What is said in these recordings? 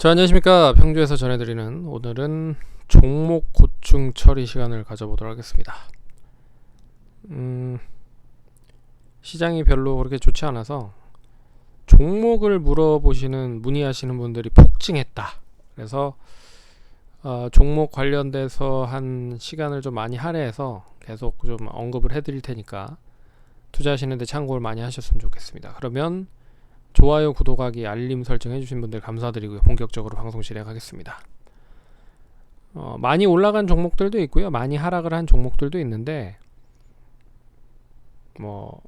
자 안녕하십니까 평주에서 전해드리는 오늘은 종목 고충 처리 시간을 가져보도록 하겠습니다. 음, 시장이 별로 그렇게 좋지 않아서 종목을 물어보시는 문의하시는 분들이 폭증했다. 그래서 어, 종목 관련돼서 한 시간을 좀 많이 할애해서 계속 좀 언급을 해드릴 테니까 투자하시는데 참고를 많이 하셨으면 좋겠습니다. 그러면 좋아요, 구독하기, 알림 설정 해주신 분들 감사드리고요. 본격적으로 방송 진행하겠습니다. 어, 많이 올라간 종목들도 있고요. 많이 하락을 한 종목들도 있는데 뭐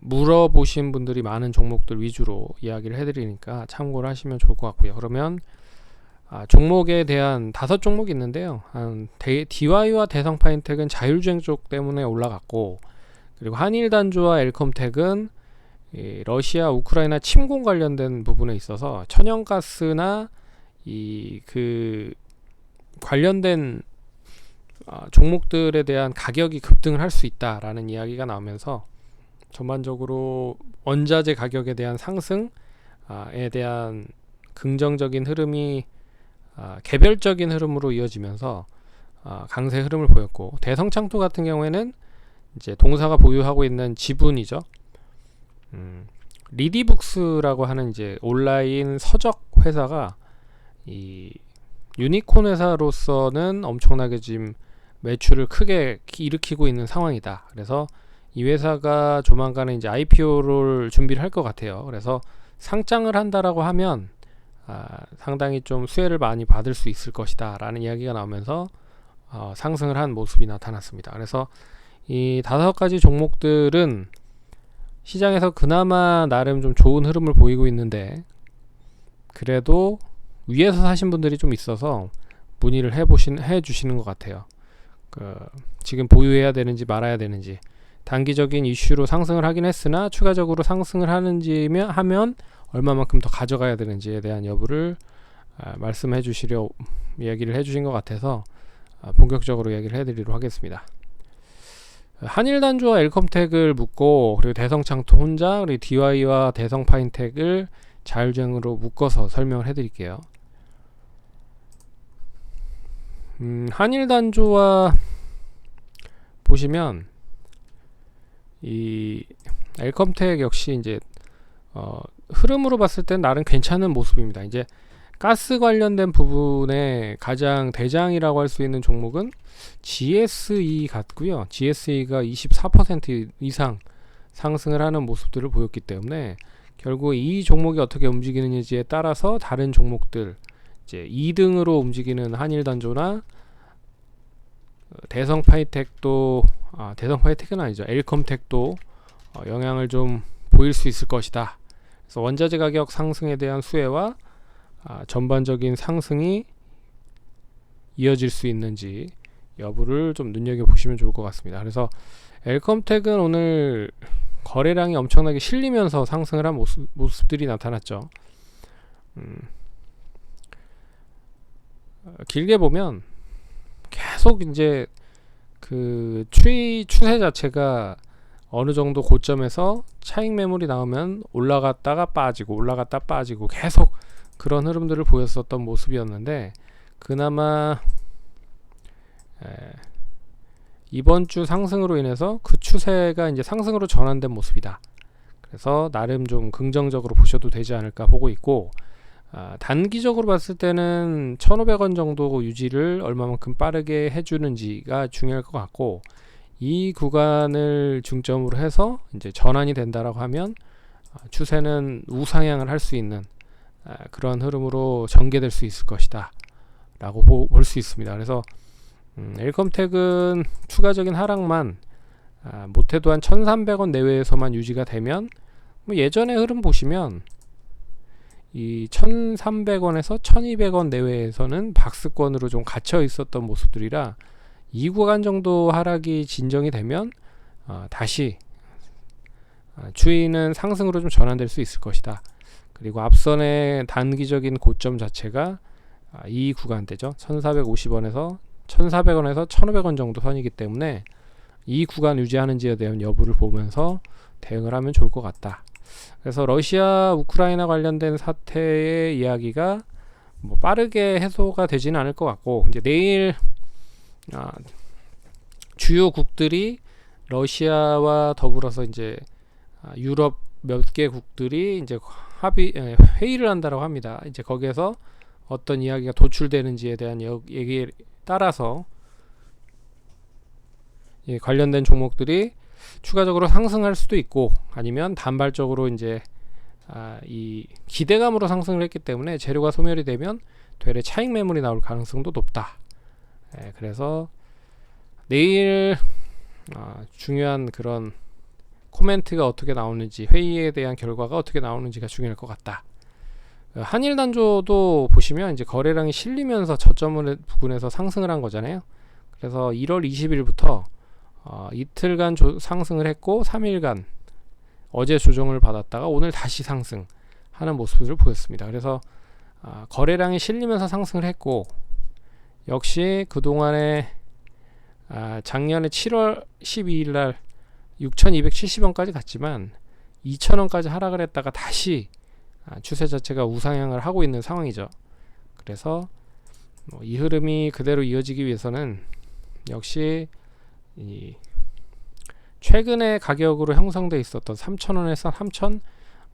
물어보신 분들이 많은 종목들 위주로 이야기를 해드리니까 참고를 하시면 좋을 것 같고요. 그러면 아, 종목에 대한 다섯 종목이 있는데요. 한 대, DY와 대성파인텍은 자율주행 쪽 때문에 올라갔고 그리고 한일단주와 엘컴텍은 이 러시아 우크라이나 침공 관련된 부분에 있어서 천연가스나 이 그 관련된 어, 종목들에 대한 가격이 급등을 할 수 있다라는 이야기가 나오면서 전반적으로 원자재 가격에 대한 상승에 대한 긍정적인 흐름이 아, 개별적인 흐름으로 이어지면서 아, 강세 흐름을 보였고 대성창투 같은 경우에는 이제 동사가 보유하고 있는 지분이죠. 음, 리디북스라고 하는 이제 온라인 서적 회사가 이 유니콘 회사로서는 엄청나게 지금 매출을 크게 일으키고 있는 상황이다. 그래서 이 회사가 조만간에 이제 IPO를 준비를 할 것 같아요. 그래서 상장을 한다라고 하면 아, 상당히 좀 수혜를 많이 받을 수 있을 것이다라는 이야기가 나오면서 어, 상승을 한 모습이 나타났습니다. 그래서 이 다섯 가지 종목들은 시장에서 그나마 나름 좀 좋은 흐름을 보이고 있는데 그래도 위에서 사신 분들이 좀 있어서 문의를 해보신 해주시는 것 같아요. 그 지금 보유해야 되는지 말아야 되는지 단기적인 이슈로 상승을 하긴 했으나 추가적으로 상승을 하는지면 하면 얼마만큼 더 가져가야 되는지에 대한 여부를 아, 말씀해 주시려 이야기를 해주신 것 같아서 아, 본격적으로 이야기를 해드리도록 하겠습니다. 한일단주와 엘컴텍을 묶고 그리고 대성창투 혼자 그리고 DY와 대성파인텍을 자율주행으로 묶어서 설명을 해드릴게요. 음, 한일단주와 보시면 이 엘컴텍 역시 이제 어, 흐름으로 봤을 땐 나름 괜찮은 모습입니다. 이제 가스 관련된 부분에 가장 대장이라고 할 수 있는 종목은 GSE 같고요. GSE가 24% 이상 상승을 하는 모습들을 보였기 때문에 결국 이 종목이 어떻게 움직이는지에 따라서 다른 종목들 이제 2등으로 움직이는 한일단조나 대성 파이텍도 아, 대성 파이텍은 아니죠. 엘컴텍도 어, 영향을 좀 보일 수 있을 것이다. 그래서 원자재 가격 상승에 대한 수혜와 아, 전반적인 상승이 이어질 수 있는지 여부를 좀 눈여겨 보시면 좋을 것 같습니다. 그래서 엘컴텍은 오늘 거래량이 엄청나게 실리면서 상승을 한 모습, 모습들이 나타났죠. 음, 어, 길게 보면 계속 이제 그 추이 추세 자체가 어느 정도 고점에서 차익 매물이 나오면 올라갔다가 빠지고 올라갔다 빠지고 계속 그런 흐름들을 보였었던 모습이었는데 그나마 에, 이번 주 상승으로 인해서 그 추세가 이제 상승으로 전환된 모습이다. 그래서 나름 좀 긍정적으로 보셔도 되지 않을까 보고 있고 아, 단기적으로 봤을 때는 1,500원 정도 유지를 얼마만큼 빠르게 해주는지가 중요할 것 같고 이 구간을 중점으로 해서 이제 전환이 된다라고 하면 아, 추세는 우상향을 할 수 있는 아, 그런 흐름으로 전개될 수 있을 것이다 라고 볼 수 있습니다 그래서 음, 엘컴텍은 추가적인 하락만 아, 못해도 한 1300원 내외에서만 유지가 되면 뭐 예전의 흐름 보시면 이 1300원에서 1200원 내외에서는 박스권으로 좀 갇혀 있었던 모습들이라 이 구간 정도 하락이 진정이 되면 어, 다시 어, 추이는 상승으로 좀 전환될 수 있을 것이다. 그리고 앞선의 단기적인 고점 자체가 아, 이 구간대죠. 1450원에서 1400원에서 1500원 정도 선이기 때문에 이 구간 유지하는지에 대한 여부를 보면서 대응을 하면 좋을 것 같다. 그래서 러시아 우크라이나 관련된 사태의 이야기가 뭐 빠르게 해소가 되지는 않을 것 같고 이제 내일 아, 주요 국들이 러시아와 더불어서 이제 아, 유럽 몇 개 국들이 이제 합의 에, 회의를 한다고 합니다. 이제 거기에서 어떤 이야기가 도출되는지에 대한 여, 얘기에 따라서 예, 관련된 종목들이 추가적으로 상승할 수도 있고 아니면 단발적으로 이제 아, 이 기대감으로 상승을 했기 때문에 재료가 소멸이 되면 되레 차익 매물이 나올 가능성도 높다. 예, 그래서 내일 아, 중요한 그런 코멘트가 어떻게 나오는지 회의에 대한 결과가 어떻게 나오는지가 중요할 것 같다. 어, 한일 단조도 보시면 이제 거래량이 실리면서 저점을 부근에서 상승을 한 거잖아요. 그래서 1월 20일부터 어, 이틀간 조, 상승을 했고 3일간 어제 조정을 받았다가 오늘 다시 상승하는 모습을 보였습니다. 그래서 어, 거래량이 실리면서 상승을 했고 역시 그동안에 아, 작년에 7월 12일 날 6,270원까지 갔지만 2,000원까지 하락을 했다가 다시 아, 추세 자체가 우상향을 하고 있는 상황이죠. 그래서 뭐이 흐름이 그대로 이어지기 위해서는 역시 이 최근에 가격으로 형성돼 있었던 3,000원에서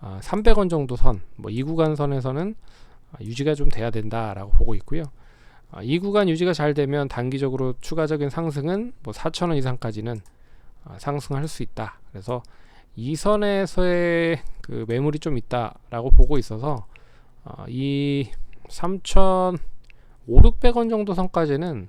3,300원 정도 선, 뭐 이 구간 선에서는 아, 유지가 좀 돼야 된다라고 보고 있고요. 아, 이 구간 유지가 잘 되면 단기적으로 추가적인 상승은 뭐 4,000원 이상까지는 아, 상승할 수 있다. 그래서 이 선에서의 그 매물이 좀 있다라고 보고 있어서 어, 이 3,500, 600원 정도 선까지는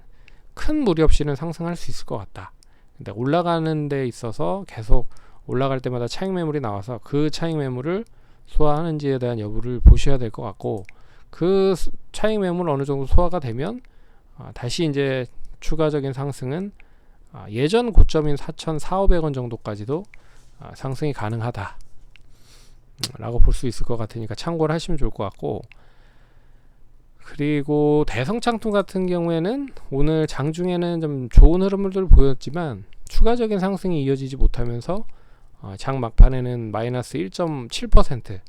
큰 무리 없이는 상승할 수 있을 것 같다. 근데 올라가는 데 있어서 계속 올라갈 때마다 차익 매물이 나와서 그 차익 매물을 소화하는지에 대한 여부를 보셔야 될 것 같고 그 차익 매물 어느 정도 소화가 되면 어, 다시 이제 추가적인 상승은 어, 예전 고점인 4,400원 정도까지도 어, 상승이 가능하다. 라고 볼 수 있을 것 같으니까 참고를 하시면 좋을 것 같고. 그리고 대성창투 같은 경우에는 오늘 장중에는 좀 좋은 흐름을 보였지만 추가적인 상승이 이어지지 못하면서 어, 장 막판에는 마이너스 1.7%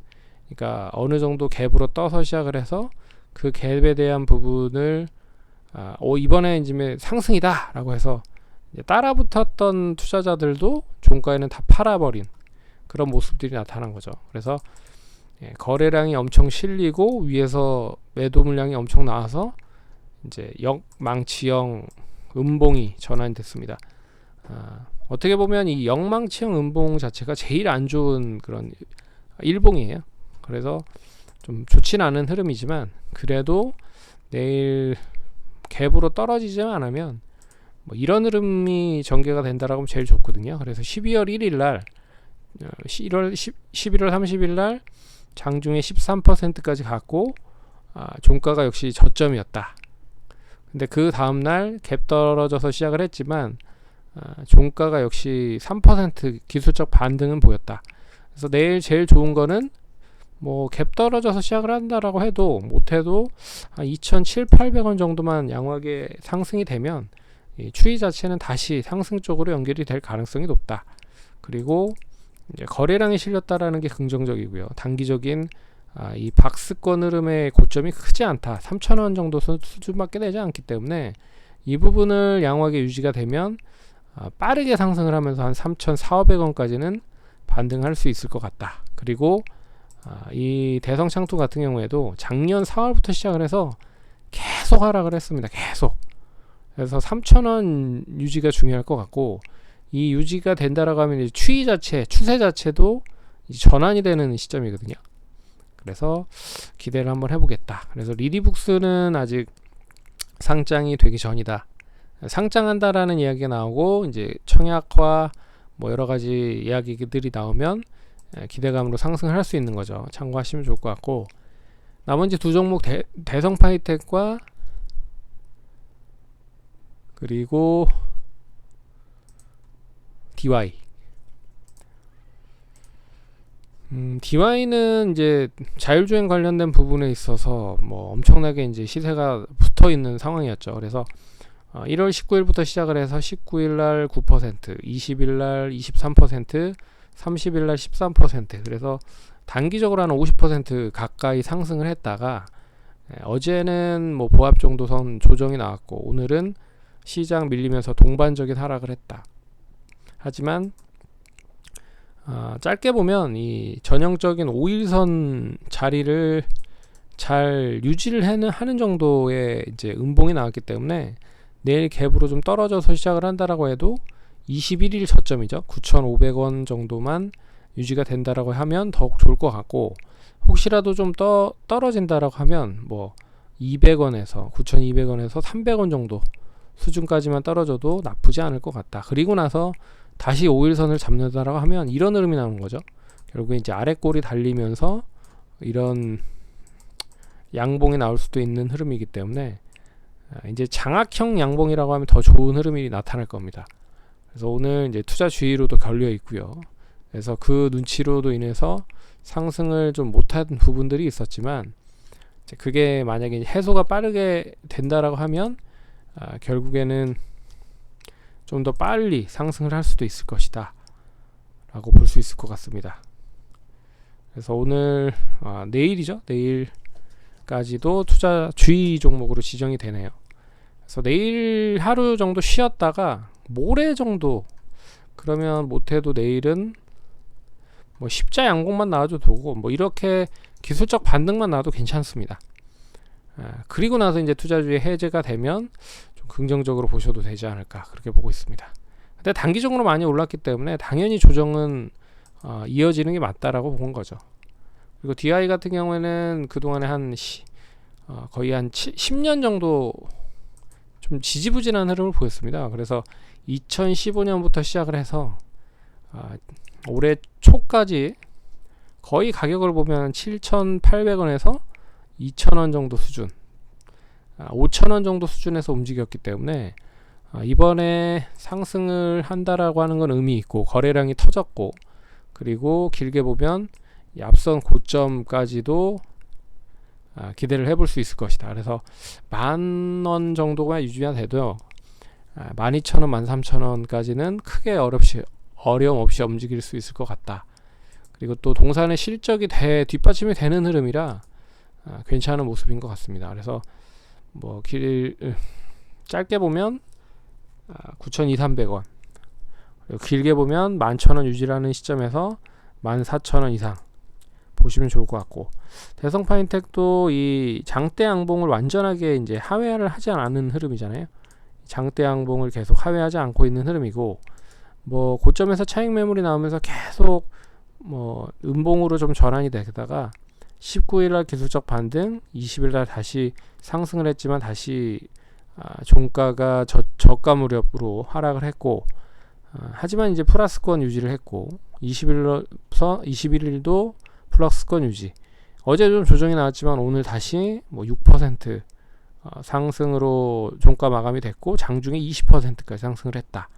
그러니까 어느 정도 갭으로 떠서 시작을 해서 그 갭에 대한 부분을 아, 어, 이번에 이제 상승이다 라고 해서 따라 붙었던 투자자들도 종가에는 다 팔아버린 그런 모습들이 나타난 거죠. 그래서 예, 거래량이 엄청 실리고 위에서 매도 물량이 엄청 나와서 이제 역망치형 음봉이 전환됐습니다. 아, 어떻게 보면 이 역망치형 음봉 자체가 제일 안 좋은 그런 일봉이에요. 그래서 좀 좋진 않은 흐름이지만 그래도 내일 갭으로 떨어지지만 않으면 뭐 이런 흐름이 전개가 된다라고 하면 제일 좋거든요. 그래서 12월 1일 날 1월 10, 11월 30일 날 장중에 13%까지 갔고 아, 종가가 역시 저점이었다. 근데 그 다음 날 갭 떨어져서 시작을 했지만 아, 종가가 역시 3% 기술적 반등은 보였다. 그래서 내일 제일 좋은 거는 뭐 갭 떨어져서 시작을 한다라고 해도 못해도 한 2,700원 정도만 양호하게 상승이 되면 이 추이 자체는 다시 상승 쪽으로 연결이 될 가능성이 높다. 그리고 거래량이 실렸다라는 게 긍정적이고요. 단기적인 아, 이 박스권 흐름의 고점이 크지 않다. 3,000원 정도 수준밖에 되지 않기 때문에 이 부분을 양호하게 유지가 되면 아, 빠르게 상승을 하면서 한 3,400원까지는 반등할 수 있을 것 같다. 그리고 아, 이 대성 창투 같은 경우에도 작년 4월부터 시작을 해서 계속 하락을 했습니다. 계속. 그래서 3,000원 유지가 중요할 것 같고 이 유지가 된다라고 하면 이제 추이 자체, 추세 자체도 전환이 되는 시점이거든요. 그래서 기대를 한번 해보겠다. 그래서 리디북스는 아직 상장이 되기 전이다. 상장한다라는 이야기가 나오고 이제 청약화 뭐 여러 가지 이야기들이 나오면 기대감으로 상승할 수 있는 거죠. 참고하시면 좋을 것 같고 나머지 두 종목 대, 대성 파이텍과 그리고 DY. 음, DY는 이제 자율주행 관련된 부분에 있어서 뭐 엄청나게 이제 시세가 붙어 있는 상황이었죠. 그래서 어, 1월 19일부터 시작을 해서 19일 날 9%, 20일 날 23%, 30일 날 13%. 그래서 단기적으로 한 50% 가까이 상승을 했다가 예, 어제는 뭐 보합 정도선 조정이 나왔고 오늘은 시장 밀리면서 동반적인 하락을 했다. 하지만 아, 짧게 보면 이 전형적인 5일선 자리를 잘 유지를 하는, 하는 정도의 이제 음봉이 나왔기 때문에 내일 갭으로 좀 떨어져서 시작을 한다라고 해도 21일 저점이죠. 9,500원 정도만 유지가 된다라고 하면 더욱 좋을 것 같고 혹시라도 좀 떠, 떨어진다라고 하면 뭐 200원에서 9,200원에서 300원 정도 수준까지만 떨어져도 나쁘지 않을 것 같다. 그리고 나서 다시 5일선을 잡는다라고 하면 이런 흐름이 나오는 거죠. 결국에 이제 아래 꼬리 달리면서 이런 양봉이 나올 수도 있는 흐름이기 때문에 아, 이제 장악형 양봉이라고 하면 더 좋은 흐름이 나타날 겁니다. 그래서 오늘 이제 투자 주의로도 걸려 있고요. 그래서 그 눈치로도 인해서 상승을 좀 못한 부분들이 있었지만 그게 만약에 해소가 빠르게 된다라고 하면 아, 결국에는 좀 더 빨리 상승을 할 수도 있을 것이다 라고 볼 수 있을 것 같습니다. 그래서 오늘 아, 내일이죠? 내일까지도 투자 주의 종목으로 지정이 되네요. 그래서 내일 하루 정도 쉬었다가 모레 정도 그러면 못해도 내일은 뭐 십자 양봉만 나와도 되고 뭐 이렇게 기술적 반등만 나와도 괜찮습니다. 아, 그리고 나서 이제 투자주의 해제가 되면 좀 긍정적으로 보셔도 되지 않을까 그렇게 보고 있습니다. 근데 단기적으로 많이 올랐기 때문에 당연히 조정은 어, 이어지는 게 맞다라고 본 거죠. 그리고 DI 같은 경우에는 그동안에 한 시, 어, 거의 한 7, 10년 정도 좀 지지부진한 흐름을 보였습니다. 그래서 2015년부터 시작을 해서 아, 올해 초까지 거의 가격을 보면 7,800원에서 2,000원 정도 수준, 아, 5,000원 정도 수준에서 움직였기 때문에 아, 이번에 상승을 한다라고 하는 건 의미 있고 거래량이 터졌고 그리고 길게 보면 앞선 고점까지도 아, 기대를 해볼 수 있을 것이다. 그래서 만 원 정도가 유지가 돼도 아, 12,000원, 13,000원까지는 크게 어렵시, 어려움 없이 움직일 수 있을 것 같다. 그리고 또 동산의 실적이 대, 뒷받침이 되는 흐름이라 아, 괜찮은 모습인 것 같습니다. 그래서 뭐 길, 짧게 보면 아, 9,200원 그리고 길게 보면 11,000원 유지라는 시점에서 14,000원 이상 보시면 좋을 것 같고 대성 파인텍도 이 장대 양봉을 완전하게 이제 하회를 하지 않는 흐름이잖아요. 장대 양봉을 계속 하회하지 않고 있는 흐름이고 뭐 고점에서 차익 매물이 나오면서 계속 뭐 음봉으로 좀 전환이 되다가 19일 날 기술적 반등, 20일 날 다시 상승을 했지만 다시 아, 종가가 저, 저가 무렵으로 하락을 했고 아, 하지만 이제 플러스권 유지를 했고 20일로서 21일도 플러스권 유지. 어제 좀 조정이 나왔지만 오늘 다시 뭐 6% 어, 상승으로 종가 마감이 됐고 장중에 20%까지 상승을 했다.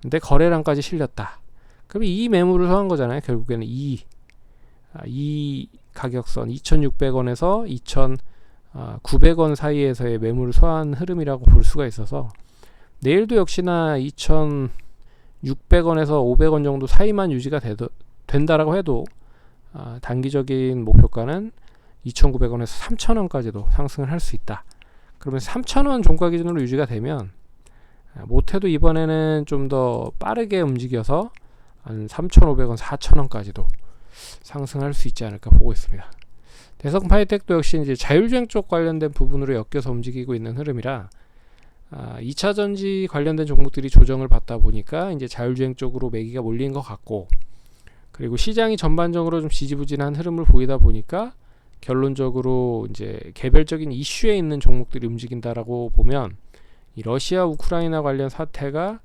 근데 거래량까지 실렸다. 그럼 이 매물을 서한 거잖아요. 결국에는 이, 아, 이 가격선 2,600원에서 2,900원 사이에서의 매물을 서한 흐름이라고 볼 수가 있어서 내일도 역시나 2,600원에서 500원 정도 사이만 유지가 되도, 된다라고 해도 아, 단기적인 목표가는 2,900원에서 3,000원까지도 상승을 할 수 있다. 그러면 3,000원 종가 기준으로 유지가 되면 아, 못해도 이번에는 좀 더 빠르게 움직여서 한 3,500원, 4,000원까지도 상승할 수 있지 않을까 보고 있습니다. 대성 파이텍도 역시 이제 자율주행 쪽 관련된 부분으로 엮여서 움직이고 있는 흐름이라 아, 2차 전지 관련된 종목들이 조정을 받다 보니까 이제 자율주행 쪽으로 매기가 몰린 것 같고 그리고 시장이 전반적으로 좀 지지부진한 흐름을 보이다 보니까 결론적으로 이제 개별적인 이슈에 있는 종목들이 움직인다라고 보면 이 러시아 우크라이나 관련 사태가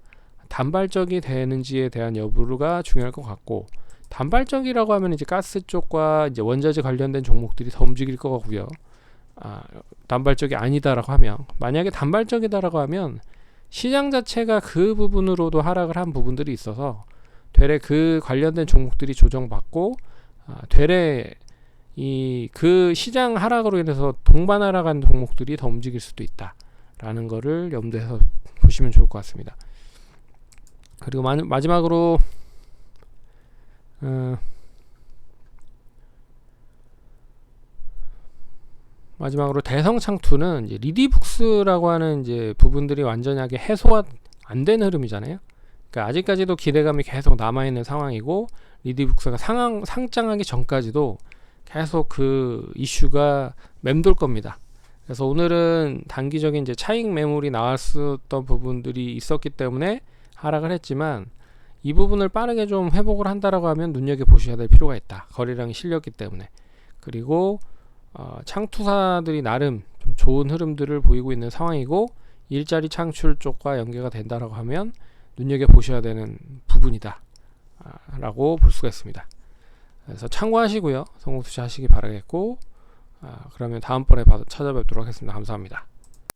단발적이 되는지에 대한 여부가 중요할 것 같고 단발적이라고 하면 이제 가스 쪽과 이제 원자재 관련된 종목들이 더 움직일 것 같고요. 아, 단발적이 아니다라고 하면 만약에 단발적이다라고 하면 시장 자체가 그 부분으로도 하락을 한 부분들이 있어서 되레 그 관련된 종목들이 조정받고 아, 되레 이 그 시장 하락으로 인해서 동반 하락한 종목들이 더 움직일 수도 있다라는 거를 염두에서 보시면 좋을 것 같습니다. 그리고 마, 마지막으로 어, 마지막으로 대성 창투는 이제 리디북스라고 하는 이제 부분들이 완전하게 해소가 안 된 흐름이잖아요. 그러니까 아직까지도 기대감이 계속 남아 있는 상황이고 리디북스가 상황 상장하기 전까지도 계속 그 이슈가 맴돌 겁니다. 그래서 오늘은 단기적인 이제 차익 매물이 나왔었던 부분들이 있었기 때문에 하락을 했지만 이 부분을 빠르게 좀 회복을 한다라고 하면 눈여겨 보셔야 될 필요가 있다. 거래량이 실렸기 때문에 그리고 어, 창투사들이 나름 좀 좋은 흐름들을 보이고 있는 상황이고 일자리 창출 쪽과 연계가 된다라고 하면 눈여겨 보셔야 되는 부분이다. 아, 라고 볼 수가 있습니다. 그래서 참고하시고요. 성공 투자 하시기 바라겠고 아, 그러면 다음번에 찾아뵙도록 하겠습니다. 감사합니다.